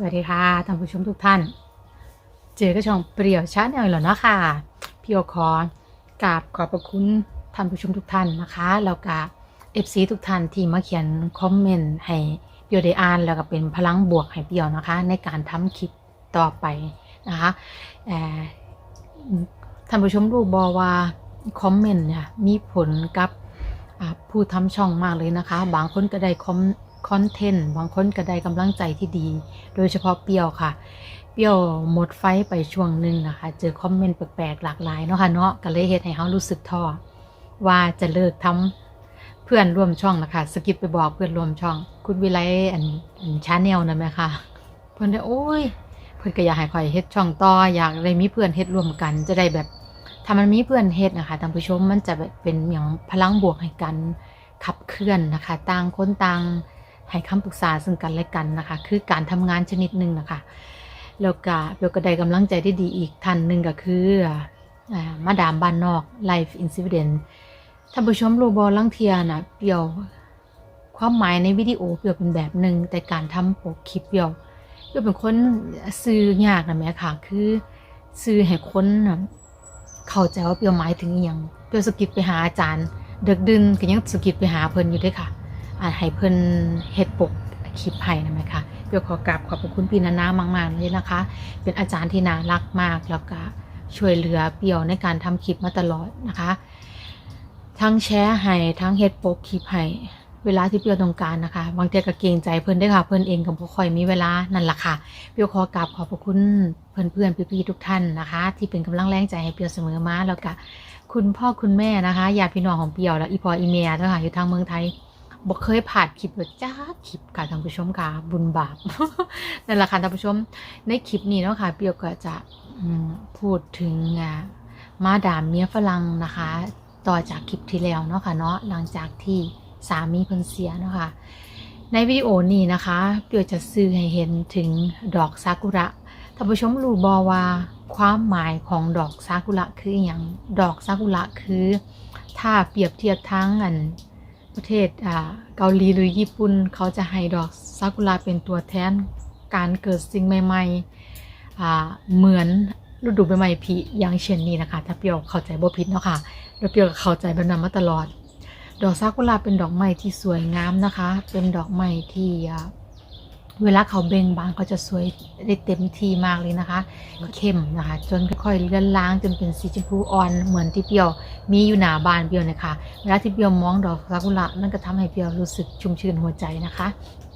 สวัสดีค่ะท่านผู้ชมทุกท่าน เจอก็ช่องเปรียวชาแนลอีกแล้วนะค่ะ พี่โอคอนกราบขอบพระคุณ ท่านผู้ชมทุกท่านนะคะแล้วก็เอฟซีทุกท่านที่มาเขียนคอมเมนต์ให้เปียวได้อ่านแล้วก็เป็นพลังบวกให้เปียวนะคะ ในการทำคลิปต่อไปนะคะท่านผู้ชมรู้บอว่าคอมเมนต์เนี่ยมีผลกับผู้ทำช่องมากเลยนะคะ บางคนก็ได้คอมคอนเทนต์บางคนก็ได้กำลังใจที่ดี โดยเฉพาะเปียวค่ะ เปียวหมดไฟไปช่วงหนึ่งนะคะ เจอคอมเมนต์แปลกๆหลากหลายเนาะค่ะเนาะก็เลยเฮ็ดให้เฮารู้สึกท้อ ว่าจะเลิกทำเพื่อนร่วมช่องนะคะสกิปไปบอกเพื่อนร่วมช่อง คุณวิไลอันอันชาแนลนั่นไหมคะเพื่อนได้โอ้ย เพื่อนก็อยากให้คอยเฮ็ดช่องต่ออยากได้มีเพื่อนเฮ็ดร่วมกัน จะได้แบบถ้ามันมีเพื่อนเฮ็ดนะคะท่านผู้ชมมันจะแบบเป็นอย่างพลังบวกให้กันขับเคลื่อนนะคะต่างคนต่างให้คำปรึกษาซึ่งกันและกันนะคะ คือการทำงานชนิดหนึ่งนะคะแล้วก็เบลก็ได้กำลังใจที่ดีอีกท่านหนึ่งก็คืออามาดามบ้านนอก Life Incident ท่านผู้ชมรู้บอลังเทียนะเปียว ความหมายในวิดีโอเปียวเป็นแบบหนึ่งแต่การทำปกคลิปเปียวเปียวเป็นคนซื้อยากนะแม่ค่ะ คือซื้อให้คนนะเข้าใจว่าเปียวหมายถึงอย่างเปียวสกิปไปหาอาจารย์เดึกดึนก็ยังสกิปไปหาเพิ่นอยู่ด้วยค่ะอ่าให้เพิ่นเฮ็ดปกคลิปให้นะแม่ค่ะเปียวขอกราบขอบคุณพี่นานามากๆเลยนะคะ เป็นอาจารย์ที่น่ารักมากแล้วก็ช่วยเหลือเปียวในการทำคลิปมาตลอดนะคะ ทั้งแชร์ให้ทั้งเฮ็ดโปกคลิปให้เวลาที่เปียวต้องการนะคะบางทีก็เกรงใจเพิ่อนด้วยค่ะ เพิ่อนเองก็บ่ค่อยมีเวลานั่นแหละค่ะเปียวขอกราบขอบพระคุณเพื่อนๆพี่ๆทุกท่านนะคะ ที่เป็นกำลังแรงใจให้เปียวเสมอมาแล้วก็คุณพ่อคุณแม่นะคะญาติพี่น้องของเปียวแล้วอีพออีเมียด้วยค่ะอยู่ทางเมืองไทยบอกเคยผ่านคลิปเลยจ้าคลิปค่ะท่านผู้ชมค่ะบุญบาปนั่นแหละค่ะท่านผู้ชมในคลิปนี้เนาะค่ะเปียวก็จะพูดถึงมาดามเมียฝรั่งนะคะ ต่อจากคลิปที่แล้วเนาะค่ะเนาะหลังจากที่สามีเพิ่นเสียเนาะค่ะในวิดีโอนี้นะคะเปียวจะสื่อให้เห็นถึงดอกซากุระท่านผู้ชมรู้บอว่าความหมายของดอกซากุระคืออย่างดอกซากุระคือ ถ้าเปรียบเทียบทั้งอันประเทศอ่าเกาหลีหรือญี่ปุ่น เขาจะให้ดอกซากุระเป็นตัวแทนการเกิดสิ่งใหม่ๆอ่าเหมือนฤดูใบไม้ผลิอย่างเช่นนี้นะคะ ถ้าเปียวเข้าใจบ่ผิดเนาะค่ะ แล้วเปียวก็เข้าใจแบบนั้นมาตลอด ดอกซากุระเป็นดอกไม้ที่สวยงามนะคะ เป็นดอกไม้ที่เวลาเขาเบ่งบานเขาจะสวยได้เต็มที่มากเลยนะคะ เข้มนะคะ จนค่อยๆเลื่อนล้างจนเป็นสีชมพูอ่อนเหมือนที่เปียวมีอยู่หน้าบ้านเปียวนะคะเวลาที่เปียวมองดอกซากุระนั่นก็ทำให้เปียวรู้สึกชุ่มชื่นหัวใจนะคะ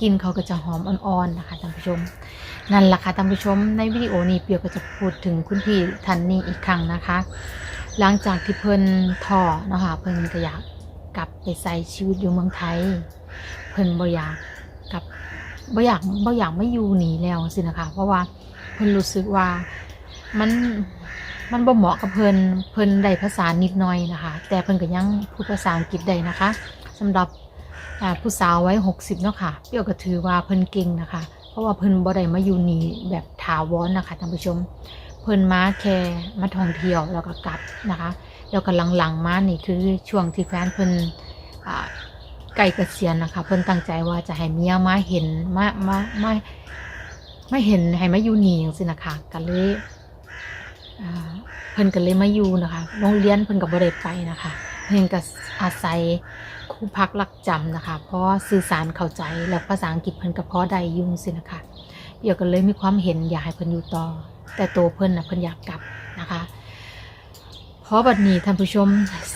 กลินเขาก็จะหอมอ่อนๆนะคะท่านผู้ชม นั่นแหละค่ะท่านผู้ชมในวิดีโอนี้เปียวก็จะพูดถึงคุณพี่ท่านนี้อีกครั้งนะคะ หลังจากที่เพิ่นท่อเนาะคะเพิ่นก็อยากกลับไปใส่ชีวิตอยู่เมืองไทย เพิ่นบ่อยากกลับบ่อยากบ่อยากไม่อยู่หนีแล้วสินะคะเพราะว่าเพิ่นรู้สึกว่ามันมันบ่เหมาะกับเพิ่นเพิ่นได้ภาษานิดหน่อยนะคะ แต่เพิ่นก็ยังพูดภาษาอังกฤษได้นะคะสำหรับผู้สาวไว้ 60เนาะค่ะเปียวก็ถือว่าเพิ่นเก่งนะคะ เพราะว่าเพิ่นบ่ได้มาอยู่หนีแบบถาวรนะคะท่านผู้ชม เพิ่นมาแค่มาท่องเที่ยวแล้วก็กลับนะคะ แล้วก็หลังๆมานี่คือช่วงที่แฟนเพิ่นอ่กล้เกษียณนะคะ เพิ่นตั้งใจว่าจะให้เมียมาเห็นมามามามาเห็นให้มาอยู่นี่จังซี่นะคะก็เลยเพิ่นก็เลยมาอยู่นะคะ โรงเรียนเพิ่นก็บ่ได้ไปนะคะ เพิ่นก็อาศัยครูพักรักจำนะคะ เพราะสื่อสารเข้าใจแล้วภาษาอังกฤษเพิ่นก็พอได้ยุ่งซี่นะคะ เดี๋ยวก็เลยมีความเห็นอยากให้เพิ่นอยู่ต่อ แต่ตัวเพิ่นนะเพิ่นอยากกลับนะคะ เพราะบัดนี้ท่านผู้ชม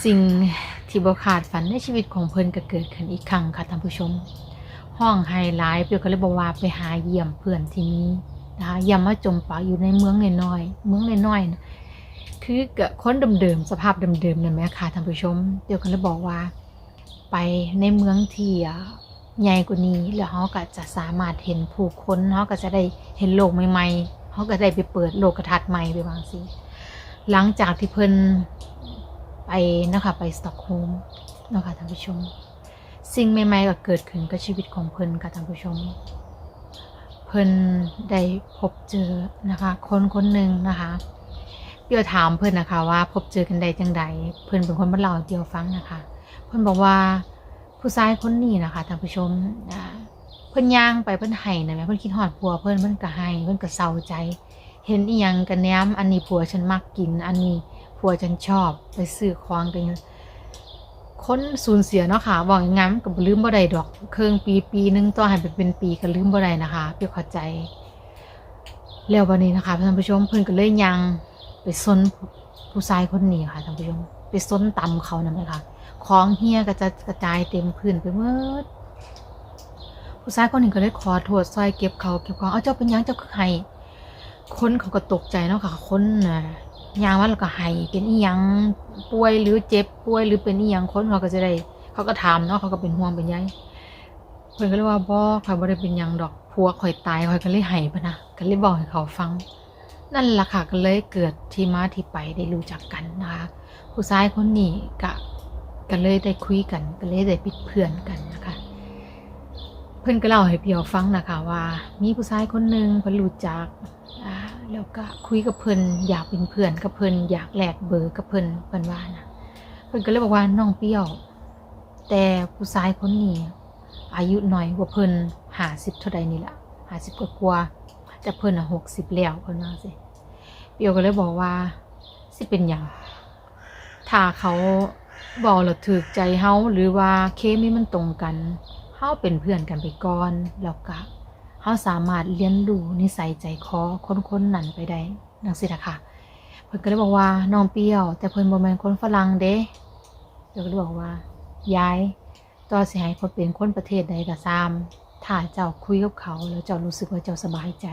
สิ่งที่บ่ขาดฝันในชีวิตของเพิ่นก็เกิดขึ้นอีกครั้งค่ะท่านผู้ชม ห้องไฮไลท์เปียวก็เลยบอกว่าไปหาเยี่ยมเพื่อนที่นี้นะคะอย่ามาจมปากอยู่ในเมืองน้อยๆเมืองน้อยๆนะคือกับคนเดิมๆสภาพเดิมๆนั่นแหมค่ะท่านผู้ชม เดี๋ยวก็เลยบอกว่า ไปในเมืองที่ใหญ่กว่านี้แล้วเขาก็จะสามารถเห็นผู้คนเขาก็จะได้เห็นโลกใหม่ๆ เขาก็ได้ไปเปิดโลกทัศน์ใหม่ไปบางสิหลังจากที่เพิ่นไปนะคะไปสต็อกโฮมนะคะท่านผู้ชม สิ่งใหม่ๆก็เกิดขึ้นกับชีวิตของเพิ่นค่ะท่านผู้ชม เพิ่นได้พบเจอนะคะคนคนหนึ่งนะคะเปียวถามเพิ่นนะคะว่าพบเจอกันได้จังใดเพิ่นเป็นคนมาเล่าเดียวฟังนะคะ เพิ่นบอกว่าผู้ชายคนนี้นะคะท่านผู้ชมอ่า พิ่นพิ่นย่างไปเพิ่นให้นะแม่เพิ่นคิดฮอดผัวเพิ่นเพิ่นก็ให้เพิ่นก็เศร้าใจ เห็นอีหยังกันแนมอันนี้ผัวฉันมักกิน อันนี้ผัวฉันชอบไปซื้อของกันคนสูญเสียเนาะค่ะบอกอย่างงั้นก็บลืมบ่ได้ดอก เครื่องปีปีหนึงต่อให้ไปเป็นปีก็ลืมบ่ได้นะคะเพี่เข้าใจ แล้ววันนี้นะคะท่านผู้ชมเพิ่นก็เลยยังไปซนผู้ชายคนนี้ค่ะท่านผู้ชมไปซนตำเขานั่นเลยค่ะของเฮียก็จะกระจายเต็มพื้นไปหมด ผู้ชายคนหนึ่งก็เลยขอโทษซอยเก็บเขาเก็บของเอาเจ้าเป็นยังเจ้าคือไห้คนเขาก็ตกใจเนาะค่ะคนน่ะยางว่าเราก็ไห้เป็นอีหยังป่วยหรือเจ็บป่วยหรือเป็นอีหยังคนเขาก็จะได้ เขาก็ถามเนาะเขาก็เป็นห่วงเป็นใยเพิ่นก็เลยว่าบ่ข่อยบ่ได้เป็นยังดอกผัวข่อยตายข่อยก็เลยให้พะนะก็เลยบอกให้เขาฟัง นั่นล่ะค่ะก็เลยเกิดที่มาที่ไปได้รู้จักกันนะคะผู้ชายคนนี้ก็ก็เลยได้คุยกัน ก็เลยได้เป็นเพื่อนกันนะคะ พิ่นก็เล่าให้พี่เอฟังนะคะว่า มีผู้ชายคนหนึ่งเพิ่นรู้จักแล้วก็คุยกับเพิ่นอยากเป็นเพื่อนกับเพิ่นอยากแลกเบอร์กับเพิ่นเพิ่นว่านะเพิ่นก็เลยบอกว่าน้องเปรี้ยว แต่ผู้ชายคนนี้อายุหน้อยกว่าเพิ่นหาสิบเท่าใดนี่แหละหาสิบกว่ากว่าแต่เพิ่นอะหกสิบแล้วเพิ่นว่าสิเปียวก็เลยบอกว่าสิเป็นหยังถ้าเขาบอกเราถือใจเฮาหรือว่าเคมีมันตรงกันาเป็นเพื่อนกันไปก่อนแล้วก็เฮาสามารถเรียนรู้นิสัยใจคอคนคนๆนั้นไปได้นังสินะคะเพิ่นก็เลยบอกว่าน้องเปรี้ยว แต่เพิ่นบ่แม่นคนฝรั่งเด้เปียวก็เลยบอกว่ายายต่อสิให้คนเป็นคนประเทศใดก็ตามถ้าเจ้าคุยกับเขาแล้วเจ้ารู้สึกว่าเจ้าสบายใจ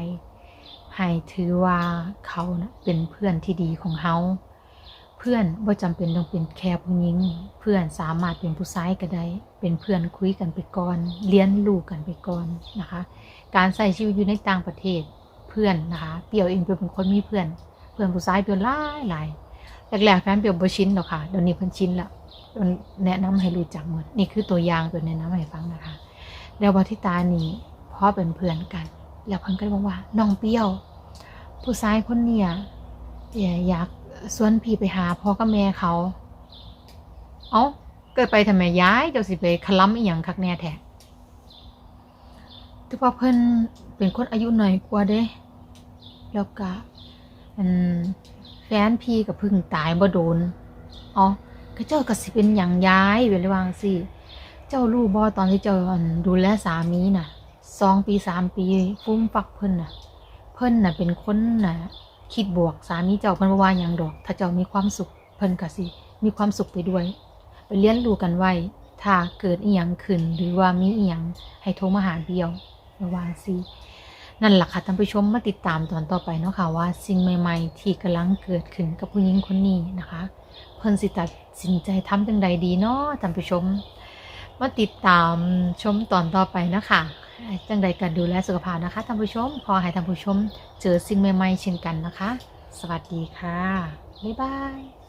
ให้ถือว่าเขานะเป็นเพื่อนที่ดีของเฮา พื่อนบ่จำเป็นต้องเป็นแค่ผู้หญิง เพื่อนสามารถเป็นผู้ชายก็ได้ เป็นเพื่อนคุยกันไปก่อนเรียนรู้กันไปก่อนนะคะ การใส่ชีวิตอยู่ในต่างประเทศเพื่อนนะคะเปียวเองเป็นคนมีเพื่อน เพื่อนผู้ชายเพื่อนหลายหลายแรกๆแฟนเปียวบ่ชินหรอกค่ะเดี๋ยวนี้เพิ่นชินละแนะนำให้รู้จักหมดนี่คือตัวอย่างตัวแนะนำให้ฟังนะคะ แล้ววัทิตานี่พ่อเป็นเพื่อนกัน แล้วเพิ่นก็บอกว่าน้องเปรี้ยว ผู้ชายคนเนี้ยอยากอยาก สวนพี่ไปหาพ่อกับแม่เขา เอ้าเกิดไปทำไมย้ายเจ้าสิไปคล้ำอีหยังคักแน่แท้แต่ว่าเพิ่นเป็นคนอายุหน่อยกว่าเด้ แล้วก็แฟนพี่กับพึ่งตายบ่โดนอ๋อก็เจ้าก็สิเป็นอย่างย้ายเวลวางสิ เจ้ารู้บ่ตอนที่เจ้าอั่นดูแลสามีน่ะสองปีสามปี ฟุ้มฟักเพิ่นน่ะ เพิ่นน่ะเป็นคนน่ะ คิดบวกสามีเจ้าเพิ่นบ่ว่าหยังดอก ถ้าเจ้ามีความสุขเพิ่นก็สิมีความสุขไปด้วย ไปเรียนรู้กันไว้ถ้าเกิดอีหยังขึ้นหรือว่ามีอีหยังให้โทรมาหาเดียวระวางสินั่นแหละค่ะท่านผู้ชมมาติดตามตอนต่อไปเนาะค่ะว่าสิ่งใหม่ ๆ ที่กำลังเกิดขึ้นกับผู้หญิงคนนี้นะคะ เพิ่นสิตัดสินใจทำจังใดดีเนาะท่านผู้ชม มาติดตามชมตอนต่อไปนะคะจังใดกันดูแลสุขภาพนะคะท่านผู้ชม ขอให้ท่านผู้ชม เจอสิ่งใหม่ๆเช่นกันนะคะ สวัสดีค่ะ บ๊ายบาย